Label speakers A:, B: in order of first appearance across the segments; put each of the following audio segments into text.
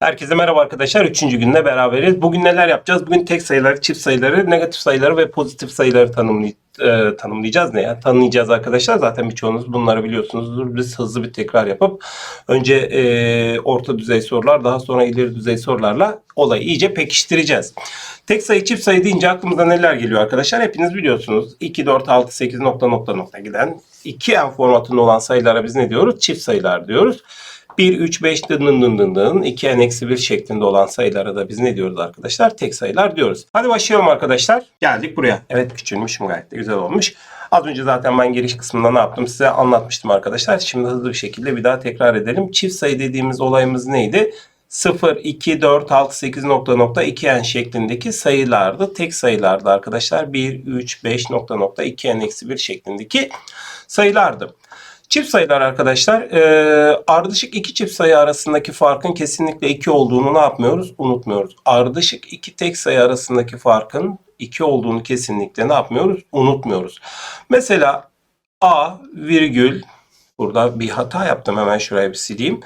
A: Herkese merhaba arkadaşlar. Üçüncü günde beraberiz. Bugün neler yapacağız? Bugün tek sayıları, çift sayıları, negatif sayıları ve pozitif sayıları tanımlay e, tanımlayacağız. Ne ya? Tanımlayacağız arkadaşlar. Zaten birçoğunuz bunları biliyorsunuzdur. Biz hızlı bir tekrar yapıp önce e, orta düzey sorular daha sonra ileri düzey sorularla olayı iyice pekiştireceğiz. Tek sayı çift sayı deyince aklımıza neler geliyor arkadaşlar? Hepiniz biliyorsunuz. 2, 4, 6, 8 nokta nokta nokta giden 2n formatında olan sayılara biz ne diyoruz? Çift sayılar diyoruz. 1, 3, 5 dın dın dın dın dın 2n eksi 1 şeklinde olan sayılara da biz ne diyoruz arkadaşlar? Tek sayılar diyoruz. Hadi başlayalım arkadaşlar. Geldik buraya. Evet küçülmüşüm gayet de güzel olmuş. Az önce zaten ben giriş kısmında ne yaptım size anlatmıştım arkadaşlar. Şimdi hızlı bir şekilde bir daha tekrar edelim. Çift sayı dediğimiz olayımız neydi? 0, 2, 4, 6, 8 nokta nokta 2n şeklindeki sayılardı. Tek sayılardı arkadaşlar. 1, 3, 5 nokta nokta 2n eksi 1 şeklindeki sayılardı. Çift sayılar arkadaşlar e, ardışık iki çift sayı arasındaki farkın kesinlikle 2 olduğunu ne yapmıyoruz? Unutmuyoruz. Ardışık iki tek sayı arasındaki farkın 2 olduğunu kesinlikle ne yapmıyoruz? Unutmuyoruz. Mesela A virgül burada bir hata yaptım hemen şuraya bir sileyim.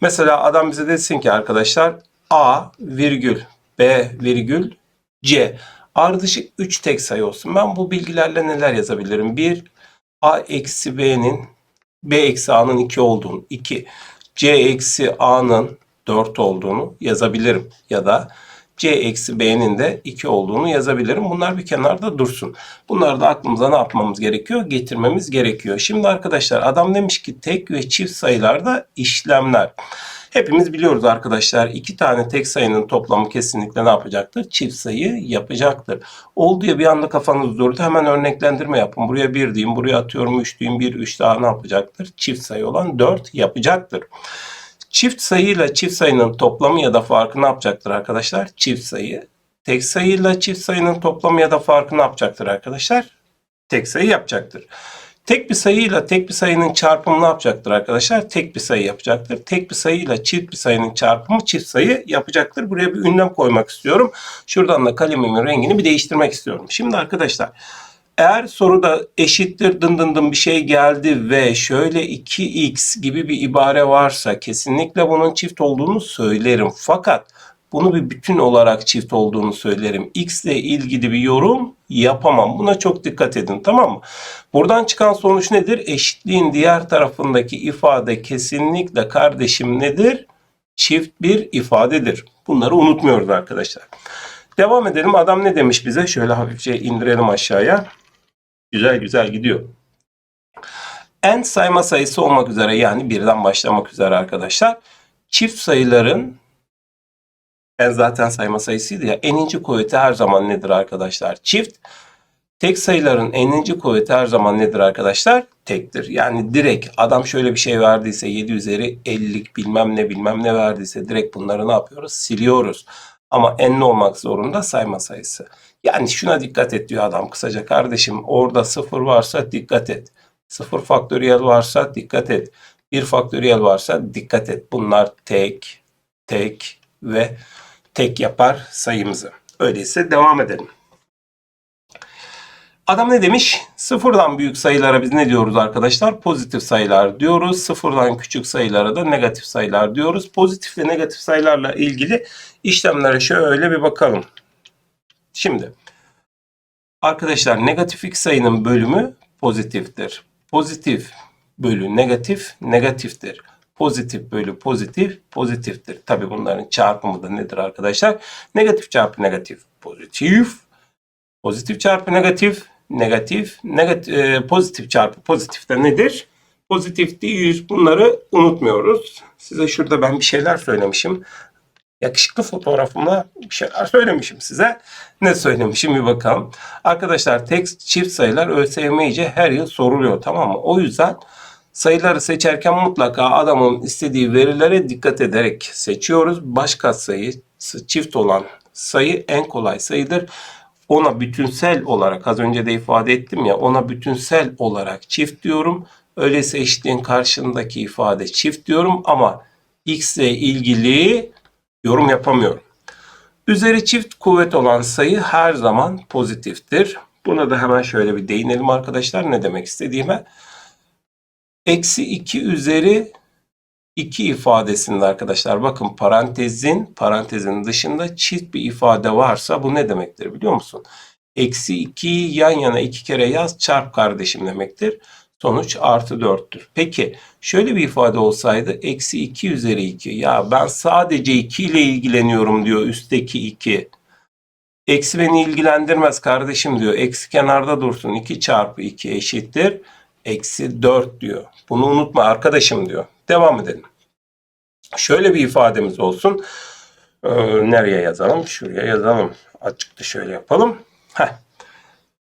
A: Mesela adam bize desin ki arkadaşlar A virgül B virgül C ardışık 3 tek sayı olsun. Ben bu bilgilerle neler yazabilirim? 1 A eksi B'nin B eksi A'nın 2 olduğunu, 2 C eksi A'nın 4 olduğunu yazabilirim. Ya da C eksi B'nin de 2 olduğunu yazabilirim. Bunlar bir kenarda dursun. Bunları da aklımıza ne yapmamız gerekiyor? Getirmemiz gerekiyor. Şimdi arkadaşlar adam demiş ki tek ve çift sayılarda işlemler. Hepimiz biliyoruz arkadaşlar iki tane tek sayının toplamı kesinlikle ne yapacaktır? Çift sayı yapacaktır. Oldu ya bir anda kafanız durdu hemen örneklendirme yapın. Buraya 1 diyeyim, buraya atıyorum 3 diyeyim, 1, 3 daha ne yapacaktır? Çift sayı olan 4 yapacaktır. Çift sayıyla çift sayının toplamı ya da farkı ne yapacaktır arkadaşlar? Çift sayı. Tek sayıyla çift sayının toplamı ya da farkı ne yapacaktır arkadaşlar? Tek sayı yapacaktır. Tek bir sayıyla tek bir sayının çarpımı ne yapacaktır arkadaşlar? Tek bir sayı yapacaktır. Tek bir sayıyla çift bir sayının çarpımı çift sayı yapacaktır. Buraya bir ünlem koymak istiyorum. Şuradan da kalemimin rengini bir değiştirmek istiyorum. Şimdi arkadaşlar eğer soruda eşittir dın dın dın bir şey geldi ve şöyle 2x gibi bir ibare varsa kesinlikle bunun çift olduğunu söylerim. Fakat bunu bir bütün olarak çift olduğunu söylerim. X ile ilgili bir yorum yapamam. Buna çok dikkat edin tamam mı? Buradan çıkan sonuç nedir? Eşitliğin diğer tarafındaki ifade kesinlikle kardeşim nedir? Çift bir ifadedir. Bunları unutmuyoruz arkadaşlar. Devam edelim. Adam ne demiş bize? Şöyle hafifçe indirelim aşağıya. Güzel güzel gidiyor. En sayma sayısı olmak üzere yani birden başlamak üzere arkadaşlar. Çift sayıların en zaten sayma sayısıydı ya. Eninci kuvveti her zaman nedir arkadaşlar? Çift. Tek sayıların eninci kuvveti her zaman nedir arkadaşlar? Tektir. Yani direkt adam şöyle bir şey verdiyse 7 üzeri 50'lik bilmem ne bilmem ne verdiyse direkt bunları ne yapıyoruz? Siliyoruz. Ama enli olmak zorunda sayma sayısı. Yani şuna dikkat et diyor adam kısaca kardeşim. Orada sıfır varsa dikkat et. Sıfır faktöriyel varsa dikkat et. Bir faktöriyel varsa dikkat et. Bunlar tek, tek ve tek yapar sayımızı. Öyleyse devam edelim. Adam ne demiş? Sıfırdan büyük sayılara biz ne diyoruz arkadaşlar? Pozitif sayılar diyoruz. Sıfırdan küçük sayılara da negatif sayılar diyoruz. Pozitif ve negatif sayılarla ilgili işlemlere şöyle bir bakalım. Şimdi arkadaşlar negatif x sayının bölümü pozitiftir. Pozitif bölü negatif negatiftir. Pozitif bölü pozitif pozitiftir. Tabi bunların çarpımı da nedir arkadaşlar? Negatif çarpı negatif pozitif. Pozitif çarpı negatif negatif. Negatif e, pozitif çarpı pozitif de nedir? Pozitif değil. Bunları unutmuyoruz. Size şurada ben bir şeyler söylemişim. Yakışıklı fotoğrafımla bir şeyler söylemişim size. Ne söylemişim bir bakalım. Arkadaşlar tek çift sayılar ÖSYM'ce her yıl soruluyor tamam mı? O yüzden sayıları seçerken mutlaka adamın istediği verilere dikkat ederek seçiyoruz. Baş katsayı çift olan sayı en kolay sayıdır. Ona bütünsel olarak az önce de ifade ettim ya ona bütünsel olarak çift diyorum. Öyleyse eşitliğin karşındaki ifade çift diyorum ama x ile ilgili yorum yapamıyorum. Üzeri çift kuvvet olan sayı her zaman pozitiftir. Buna da hemen şöyle bir değinelim arkadaşlar ne demek istediğime. Eksi 2 üzeri iki ifadesinde arkadaşlar bakın parantezin parantezin dışında çift bir ifade varsa bu ne demektir biliyor musun? Eksi 2'yi yan yana iki kere yaz çarp kardeşim demektir. Sonuç artı 4'tür. Peki şöyle bir ifade olsaydı eksi 2 üzeri 2. Ya ben sadece 2 ile ilgileniyorum diyor üstteki 2. Eksi beni ilgilendirmez kardeşim diyor. Eksi kenarda dursun. 2 çarpı 2 eşittir. Eksi 4 diyor. Bunu unutma arkadaşım diyor. Devam edelim. Şöyle bir ifademiz olsun. Ee, nereye yazalım? Şuraya yazalım. Açıkta şöyle yapalım. Heh.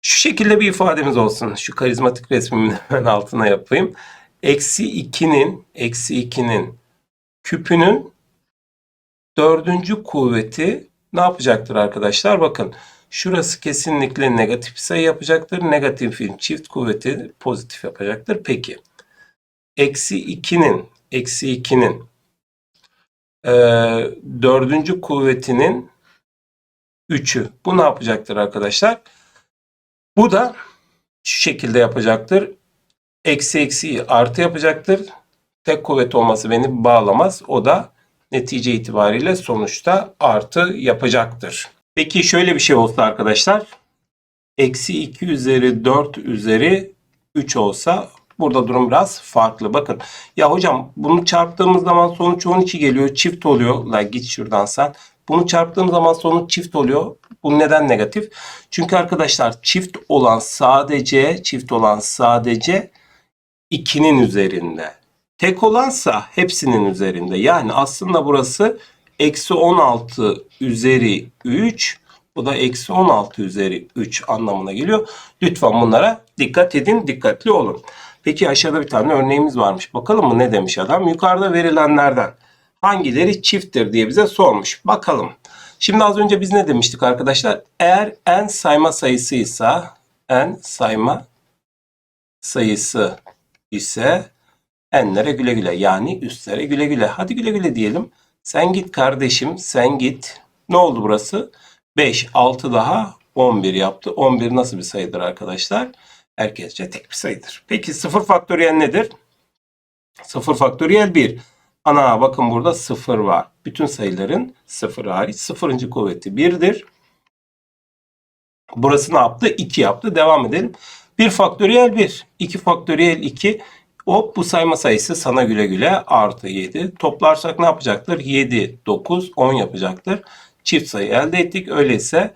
A: Şu şekilde bir ifademiz olsun. Şu karizmatik resmimin hemen altına yapayım. Eksi 2'nin eksi 2'nin küpünün dördüncü kuvveti ne yapacaktır arkadaşlar? Bakın şurası kesinlikle negatif sayı yapacaktır. Negatifin çift kuvveti pozitif yapacaktır. Peki. Eksi 2'nin eksi 2'nin e, dördüncü kuvvetinin 3'ü. Bu ne yapacaktır arkadaşlar? Bu da şu şekilde yapacaktır. Eksi eksiyi artı yapacaktır. Tek kuvvet olması beni bağlamaz. O da netice itibariyle sonuçta artı yapacaktır. Peki şöyle bir şey olsa arkadaşlar. Eksi 2 üzeri 4 üzeri 3 olsa burada durum biraz farklı. Bakın ya hocam bunu çarptığımız zaman sonuç 12 geliyor. Çift oluyor. La git şuradan sen. Bunu çarptığım zaman sonuç çift oluyor. Bu neden negatif? Çünkü arkadaşlar çift olan sadece çift olan sadece 2'nin üzerinde. Tek olansa hepsinin üzerinde. Yani aslında burası eksi 16 üzeri 3. Bu da eksi 16 üzeri 3 anlamına geliyor. Lütfen bunlara dikkat edin, dikkatli olun. Peki aşağıda bir tane örneğimiz varmış. Bakalım mı ne demiş adam? Yukarıda verilenlerden hangileri çifttir diye bize sormuş. Bakalım. Şimdi az önce biz ne demiştik arkadaşlar? Eğer n sayma sayısıysa n sayma sayısı ise n'lere güle güle yani üstlere güle güle. Hadi güle güle diyelim. Sen git kardeşim sen git. Ne oldu burası? 5, 6 daha 11 yaptı. 11 nasıl bir sayıdır arkadaşlar? Herkesce tek bir sayıdır. Peki 0 faktöriyel nedir? 0 faktöriyel 1. Ana bakın burada 0 var. Bütün sayıların 0 hariç 0. kuvveti 1'dir. Burası ne yaptı? 2 yaptı. Devam edelim. 1 faktöriyel 1. 2 faktöriyel 2. Hop bu sayma sayısı sana güle güle artı 7. Toplarsak ne yapacaktır? 7, 9, 10 yapacaktır. Çift sayı elde ettik. Öyleyse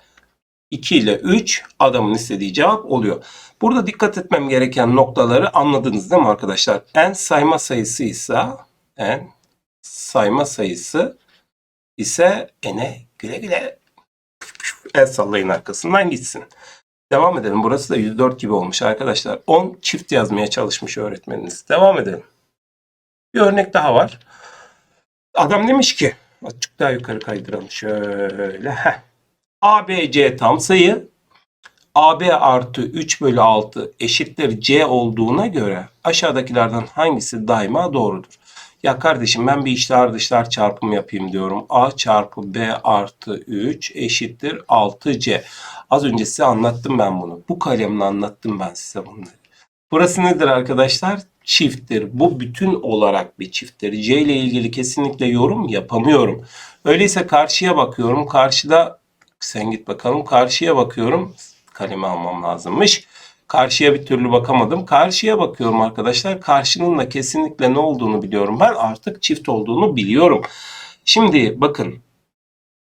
A: 2 ile 3 adamın istediği cevap oluyor. Burada dikkat etmem gereken noktaları anladınız değil mi arkadaşlar? En sayma sayısı ise en sayma sayısı ise ene güle güle el sallayın arkasından gitsin. Devam edelim. Burası da 104 gibi olmuş arkadaşlar. 10 çift yazmaya çalışmış öğretmeniniz. Devam edelim. Bir örnek daha var. Adam demiş ki açık daha yukarı kaydıralım şöyle. Heh. ABC tam sayı AB artı 3 bölü 6 eşittir C olduğuna göre aşağıdakilerden hangisi daima doğrudur? Ya kardeşim ben bir içler dışlar çarpımı yapayım diyorum. A çarpı B artı 3 eşittir 6C. Az önce size anlattım ben bunu. Bu kalemle anlattım ben size bunları. Burası nedir arkadaşlar? Çifttir. Bu bütün olarak bir çifttir. C ile ilgili kesinlikle yorum yapamıyorum. Öyleyse karşıya bakıyorum. Karşıda sen git bakalım. Karşıya bakıyorum. Kalemi almam lazımmış. Karşıya bir türlü bakamadım. Karşıya bakıyorum arkadaşlar. Karşının da kesinlikle ne olduğunu biliyorum. Ben artık çift olduğunu biliyorum. Şimdi bakın.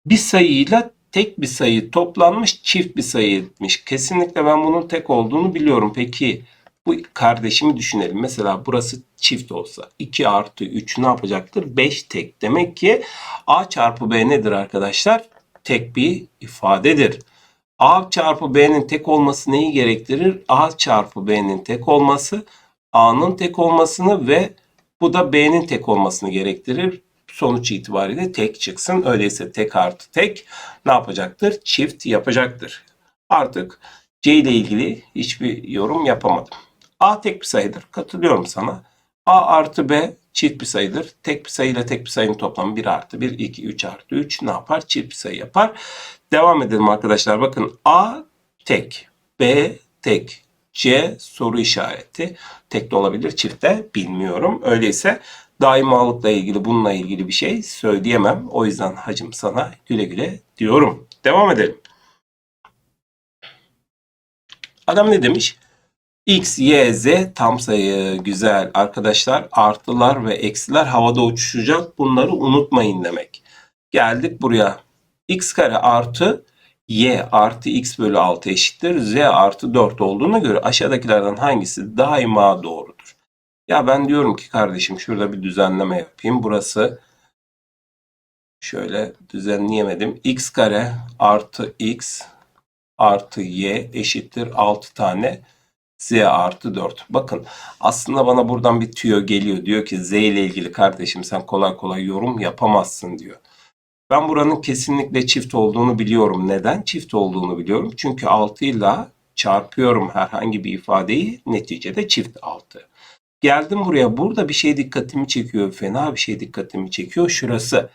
A: Bir sayıyla tek bir sayı toplanmış çift bir sayı etmiş. Kesinlikle ben bunun tek olduğunu biliyorum. Peki bu kardeşimi düşünelim. Mesela burası çift olsa 2 artı 3 ne yapacaktır? 5 tek. Demek ki A çarpı B nedir arkadaşlar? Tek bir ifadedir. A çarpı B'nin tek olması neyi gerektirir? A çarpı B'nin tek olması A'nın tek olmasını ve bu da B'nin tek olmasını gerektirir. Sonuç itibariyle tek çıksın. Öyleyse tek artı tek ne yapacaktır? Çift yapacaktır. Artık C ile ilgili hiçbir yorum yapamadım. A tek bir sayıdır. Katılıyorum sana. A artı B çift bir sayıdır. Tek bir sayı ile tek bir sayının toplamı 1 artı 1, 2, 3 artı 3 ne yapar? Çift bir sayı yapar. Devam edelim arkadaşlar. Bakın A tek, B tek, C soru işareti. Tek de olabilir, çift de bilmiyorum. Öyleyse Daimalıkla ilgili bununla ilgili bir şey söyleyemem. O yüzden hacım sana güle güle diyorum. Devam edelim. Adam ne demiş? X, Y, Z tam sayı güzel arkadaşlar. Artılar ve eksiler havada uçuşacak. Bunları unutmayın demek. Geldik buraya. X kare artı Y artı X bölü 6 eşittir. Z artı 4 olduğuna göre aşağıdakilerden hangisi daima doğrudur? Ya ben diyorum ki kardeşim şurada bir düzenleme yapayım. Burası şöyle düzenleyemedim. X kare artı X artı Y eşittir 6 tane Z artı 4. Bakın aslında bana buradan bir tüyo geliyor. Diyor ki Z ile ilgili kardeşim sen kolay kolay yorum yapamazsın diyor. Ben buranın kesinlikle çift olduğunu biliyorum. Neden çift olduğunu biliyorum? Çünkü 6 ile çarpıyorum herhangi bir ifadeyi neticede çift 6. Geldim buraya. Burada bir şey dikkatimi çekiyor. Fena bir şey dikkatimi çekiyor. Şurası.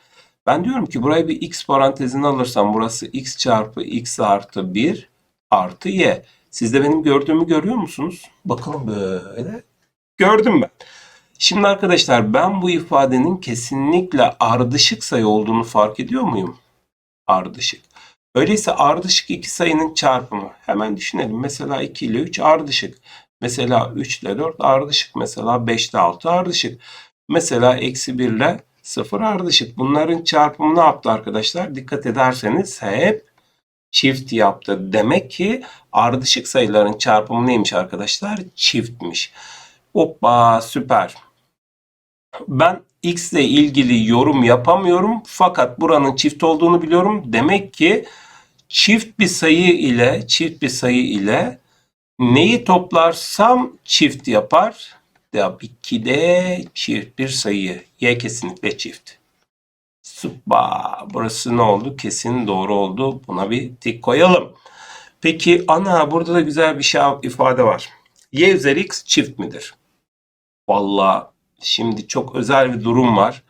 A: Ben diyorum ki buraya bir x parantezini alırsam burası x çarpı x artı 1 artı y. Siz de benim gördüğümü görüyor musunuz? Bakalım böyle. Gördüm ben. Şimdi arkadaşlar ben bu ifadenin kesinlikle ardışık sayı olduğunu fark ediyor muyum? Ardışık. Öyleyse ardışık iki sayının çarpımı. Hemen düşünelim. Mesela 2 ile 3 ardışık. Mesela 3 ile 4 ardışık. Mesela 5 ile 6 ardışık. Mesela eksi 1 ile 0 ardışık. Bunların çarpımı ne yaptı arkadaşlar? Dikkat ederseniz hep çift yaptı. Demek ki ardışık sayıların çarpımı neymiş arkadaşlar? Çiftmiş. Hoppa süper. Ben x ile ilgili yorum yapamıyorum fakat buranın çift olduğunu biliyorum. Demek ki çift bir sayı ile çift bir sayı ile neyi toplarsam çift yapar. Tabii ki de çift bir sayı. Y kesinlikle çift. Süper. Burası ne oldu? Kesin doğru oldu. Buna bir tik koyalım. Peki ana burada da güzel bir şey ifade var. Y üzeri x çift midir? Vallahi şimdi çok özel bir durum var.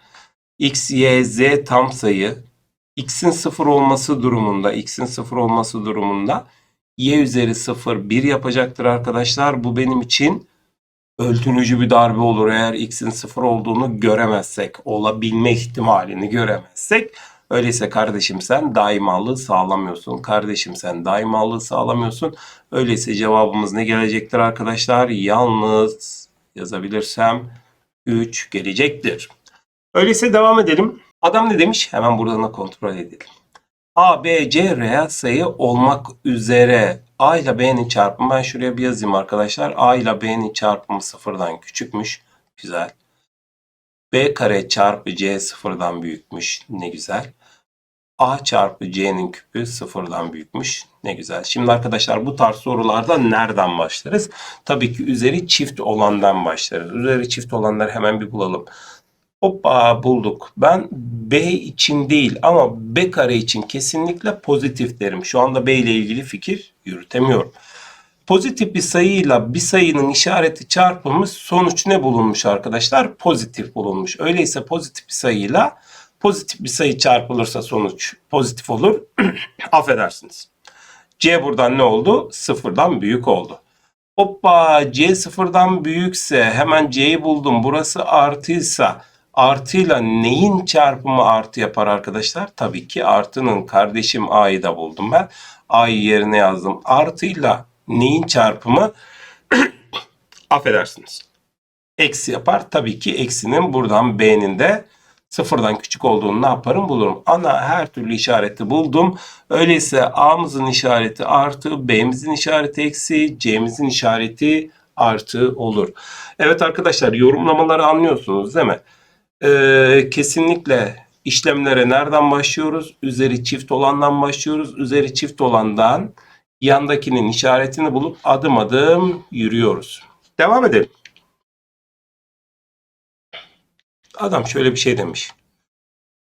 A: X, Y, Z tam sayı. X'in sıfır olması durumunda, X'in sıfır olması durumunda Y üzeri sıfır 1 yapacaktır arkadaşlar. Bu benim için öldürücü bir darbe olur eğer x'in sıfır olduğunu göremezsek, olabilme ihtimalini göremezsek. Öyleyse kardeşim sen daimalığı sağlamıyorsun. Kardeşim sen daimalığı sağlamıyorsun. Öyleyse cevabımız ne gelecektir arkadaşlar? Yalnız yazabilirsem 3 gelecektir. Öyleyse devam edelim. Adam ne demiş? Hemen buradan da kontrol edelim. A, B, C reel sayı olmak üzere A ile B'nin çarpımı ben şuraya bir yazayım arkadaşlar. A ile B'nin çarpımı sıfırdan küçükmüş. Güzel. B kare çarpı C sıfırdan büyükmüş. Ne güzel. A çarpı C'nin küpü sıfırdan büyükmüş. Ne güzel. Şimdi arkadaşlar bu tarz sorularda nereden başlarız? Tabii ki üzeri çift olandan başlarız. Üzeri çift olanları hemen bir bulalım. Hoppa bulduk. Ben B için değil ama B kare için kesinlikle pozitif derim. Şu anda B ile ilgili fikir yürütemiyorum. Pozitif bir sayıyla bir sayının işareti çarpımı sonuç ne bulunmuş arkadaşlar? Pozitif bulunmuş. Öyleyse pozitif bir sayıyla pozitif bir sayı çarpılırsa sonuç pozitif olur. Affedersiniz. C buradan ne oldu? Sıfırdan büyük oldu. Hoppa C sıfırdan büyükse hemen C'yi buldum. Burası artıysa artıyla neyin çarpımı artı yapar arkadaşlar? Tabii ki artının kardeşim A'yı da buldum ben. A'yı yerine yazdım. Artıyla neyin çarpımı? Affedersiniz. Eksi yapar. Tabii ki eksinin buradan B'nin de sıfırdan küçük olduğunu ne yaparım bulurum. Ana her türlü işareti buldum. Öyleyse A'mızın işareti artı, B'mizin işareti eksi, C'mizin işareti artı olur. Evet arkadaşlar yorumlamaları anlıyorsunuz değil mi? Ee, kesinlikle işlemlere nereden başlıyoruz? Üzeri çift olandan başlıyoruz. Üzeri çift olandan yandakinin işaretini bulup adım adım yürüyoruz. Devam edelim. Adam şöyle bir şey demiş.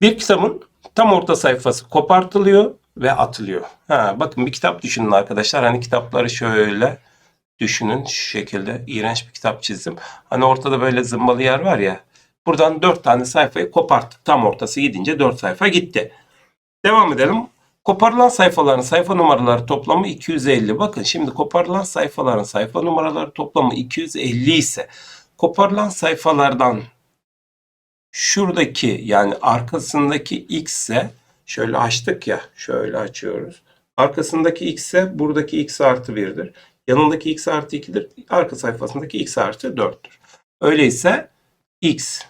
A: Bir kitabın tam orta sayfası kopartılıyor ve atılıyor. Ha, bakın bir kitap düşünün arkadaşlar. Hani kitapları şöyle düşünün şu şekilde. iğrenç bir kitap çizdim. Hani ortada böyle zımbalı yer var ya. Buradan 4 tane sayfayı koparttık. Tam ortası gidince 4 sayfa gitti. Devam edelim. Koparılan sayfaların sayfa numaraları toplamı 250. Bakın şimdi koparılan sayfaların sayfa numaraları toplamı 250 ise koparılan sayfalardan şuradaki yani arkasındaki x ise şöyle açtık ya şöyle açıyoruz. Arkasındaki x ise buradaki x artı 1'dir. Yanındaki x artı 2'dir. Arka sayfasındaki x artı 4'tür. Öyleyse x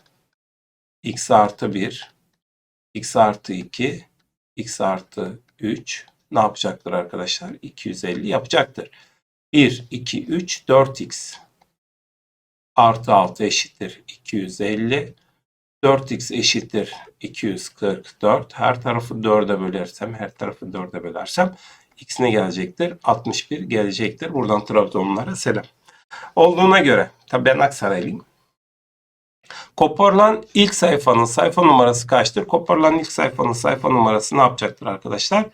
A: x artı 1 x artı 2 x artı 3 ne yapacaktır arkadaşlar? 250 yapacaktır. 1, 2, 3, 4x artı 6 eşittir 250. 4x eşittir 244. Her tarafı 4'e bölersem, her tarafı 4'e bölersem x ne gelecektir? 61 gelecektir. Buradan Trabzonlulara selam. Olduğuna göre, tabi ben Aksaraylıyım. Koparılan ilk sayfanın sayfa numarası kaçtır? Koparılan ilk sayfanın sayfa numarası ne yapacaktır arkadaşlar?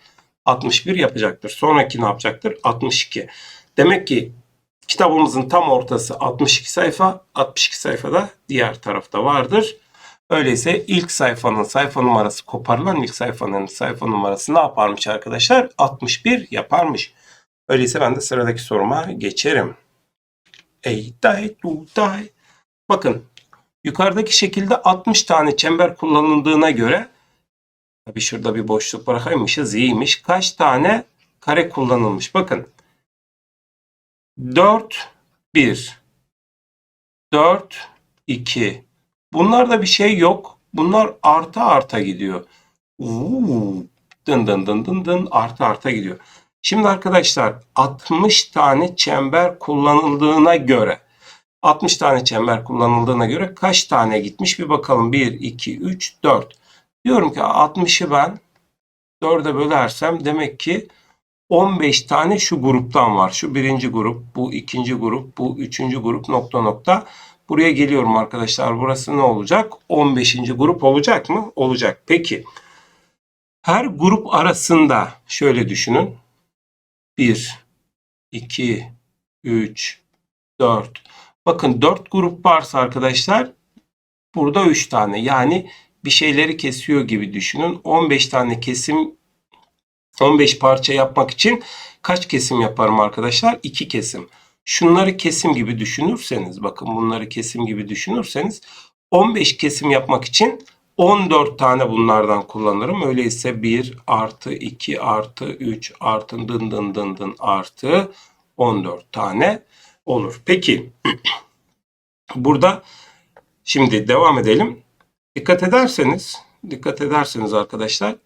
A: 61 yapacaktır. Sonraki ne yapacaktır? 62. Demek ki kitabımızın tam ortası 62 sayfa. 62 sayfada diğer tarafta vardır. Öyleyse ilk sayfanın sayfa numarası koparılan ilk sayfanın sayfa numarası ne yaparmış arkadaşlar? 61 yaparmış. Öyleyse ben de sıradaki soruma geçerim. Ey day du day. Bakın yukarıdaki şekilde 60 tane çember kullanıldığına göre tabi şurada bir boşluk bırakaymışız iyiymiş. Kaç tane kare kullanılmış? Bakın 4 1 4 2 Bunlarda bir şey yok. Bunlar arta arta gidiyor. Uuu, dın dın dın dın dın arta arta gidiyor. Şimdi arkadaşlar 60 tane çember kullanıldığına göre 60 tane çember kullanıldığına göre kaç tane gitmiş bir bakalım. 1, 2, 3, 4. Diyorum ki 60'ı ben 4'e bölersem demek ki 15 tane şu gruptan var. Şu birinci grup, bu ikinci grup, bu üçüncü grup nokta nokta. Buraya geliyorum arkadaşlar. Burası ne olacak? 15. grup olacak mı? Olacak. Peki. Her grup arasında şöyle düşünün. 1, 2, 3, 4. Bakın 4 grup varsa arkadaşlar burada 3 tane. Yani bir şeyleri kesiyor gibi düşünün. 15 tane kesim 15 parça yapmak için kaç kesim yaparım arkadaşlar? 2 kesim. Şunları kesim gibi düşünürseniz bakın bunları kesim gibi düşünürseniz 15 kesim yapmak için 14 tane bunlardan kullanırım. Öyleyse 1 artı 2 artı 3 artı dın dın dın dın artı 14 tane olur. Peki burada şimdi devam edelim. Dikkat ederseniz dikkat ederseniz arkadaşlar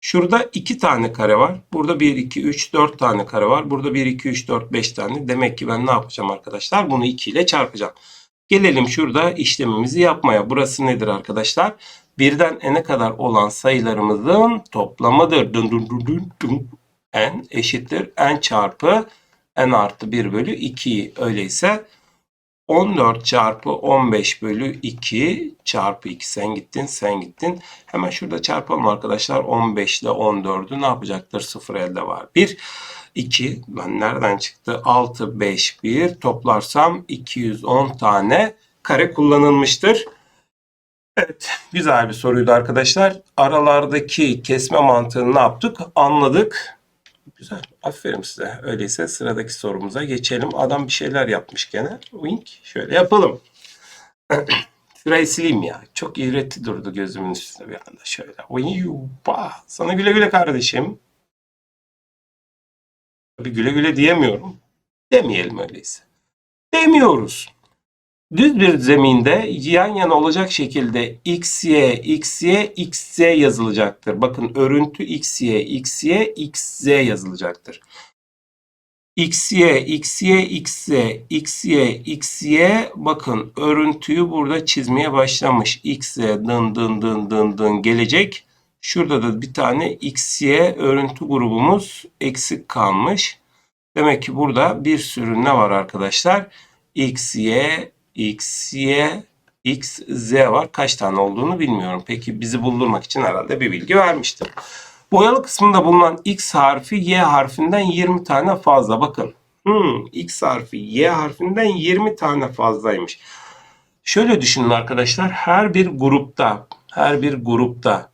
A: Şurada 2 tane kare var. Burada 1, 2, 3, 4 tane kare var. Burada 1, 2, 3, 4, 5 tane. Demek ki ben ne yapacağım arkadaşlar? Bunu 2 ile çarpacağım. Gelelim şurada işlemimizi yapmaya. Burası nedir arkadaşlar? Birden n'e kadar olan sayılarımızın toplamıdır. Dun dun dun dun dun. n eşittir n çarpı n artı 1 bölü 2. Öyleyse 14 çarpı 15 bölü 2 çarpı 2 sen gittin sen gittin. Hemen şurada çarpalım arkadaşlar. 15 ile 14'ü ne yapacaktır? 0 elde var. 1, 2 ben nereden çıktı? 6, 5, 1 toplarsam 210 tane kare kullanılmıştır. Evet güzel bir soruydu arkadaşlar. Aralardaki kesme mantığını ne yaptık? Anladık. Güzel. Aferin size. Öyleyse sıradaki sorumuza geçelim. Adam bir şeyler yapmış gene. Wink. Şöyle yapalım. Şurayı sileyim ya. Çok iğretti durdu gözümün üstünde bir anda şöyle. Wiyupa. Sana güle güle kardeşim. Tabii güle güle diyemiyorum. Demeyelim öyleyse. Demiyoruz. Düz bir zeminde yan yana olacak şekilde xy, xy, xz yazılacaktır. Bakın örüntü xy, xy, xz yazılacaktır. xy, xy, xz, xy, xy bakın örüntüyü burada çizmeye başlamış. xz dın dın dın dın dın gelecek. Şurada da bir tane xy örüntü grubumuz eksik kalmış. Demek ki burada bir sürü ne var arkadaşlar? xy, x, y, x, z var. Kaç tane olduğunu bilmiyorum. Peki bizi buldurmak için herhalde bir bilgi vermiştim. Boyalı kısmında bulunan x harfi y harfinden 20 tane fazla. Bakın. Hmm, x harfi y harfinden 20 tane fazlaymış. Şöyle düşünün arkadaşlar. Her bir grupta her bir grupta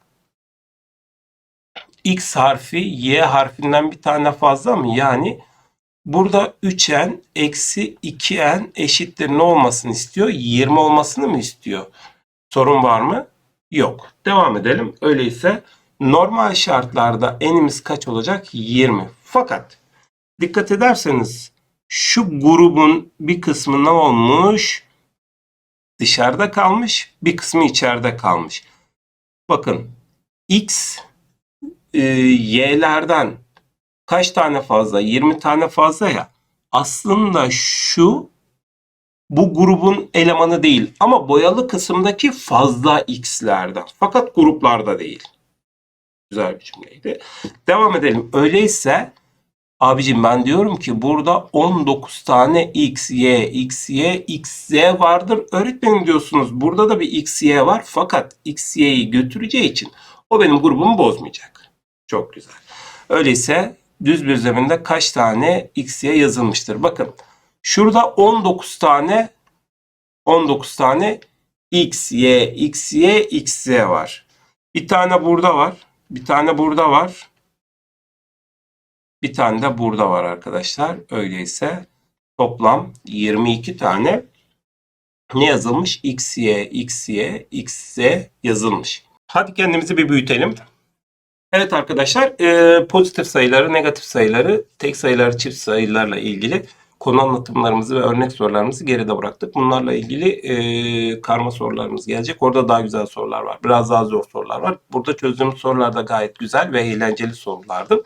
A: x harfi y harfinden bir tane fazla mı? Yani Burada 3n eksi 2n eşittir ne olmasını istiyor? 20 olmasını mı istiyor? Sorun var mı? Yok. Devam edelim. Öyleyse normal şartlarda enimiz kaç olacak? 20. Fakat dikkat ederseniz şu grubun bir kısmı ne olmuş? Dışarıda kalmış, bir kısmı içeride kalmış. Bakın x e, y'lerden kaç tane fazla? 20 tane fazla ya. Aslında şu bu grubun elemanı değil ama boyalı kısımdaki fazla x'lerden. Fakat gruplarda değil. Güzel bir cümleydi. Devam edelim. Öyleyse abicim ben diyorum ki burada 19 tane x, y, x, y, x, z vardır. Öğretmenim diyorsunuz burada da bir x, y var. Fakat x, y'yi götüreceği için o benim grubumu bozmayacak. Çok güzel. Öyleyse düz bir zeminde kaç tane x, y yazılmıştır? Bakın şurada 19 tane 19 tane x, y, x, y, x, z var. Bir tane burada var. Bir tane burada var. Bir tane de burada var arkadaşlar. Öyleyse toplam 22 tane ne yazılmış? X, Y, X, Y, X, Z yazılmış. Hadi kendimizi bir büyütelim. Evet arkadaşlar e, pozitif sayıları, negatif sayıları, tek sayıları, çift sayılarla ilgili konu anlatımlarımızı ve örnek sorularımızı geride bıraktık. Bunlarla ilgili e, karma sorularımız gelecek. Orada daha güzel sorular var. Biraz daha zor sorular var. Burada çözdüğümüz sorular da gayet güzel ve eğlenceli sorulardı.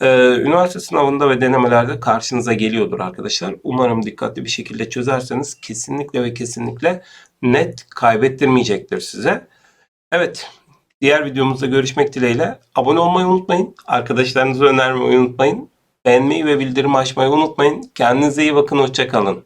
A: Ee, üniversite sınavında ve denemelerde karşınıza geliyordur arkadaşlar. Umarım dikkatli bir şekilde çözerseniz kesinlikle ve kesinlikle net kaybettirmeyecektir size. Evet, diğer videomuzda görüşmek dileğiyle. Abone olmayı unutmayın. Arkadaşlarınıza önermeyi unutmayın. Beğenmeyi ve bildirim açmayı unutmayın. Kendinize iyi bakın. Hoşçakalın.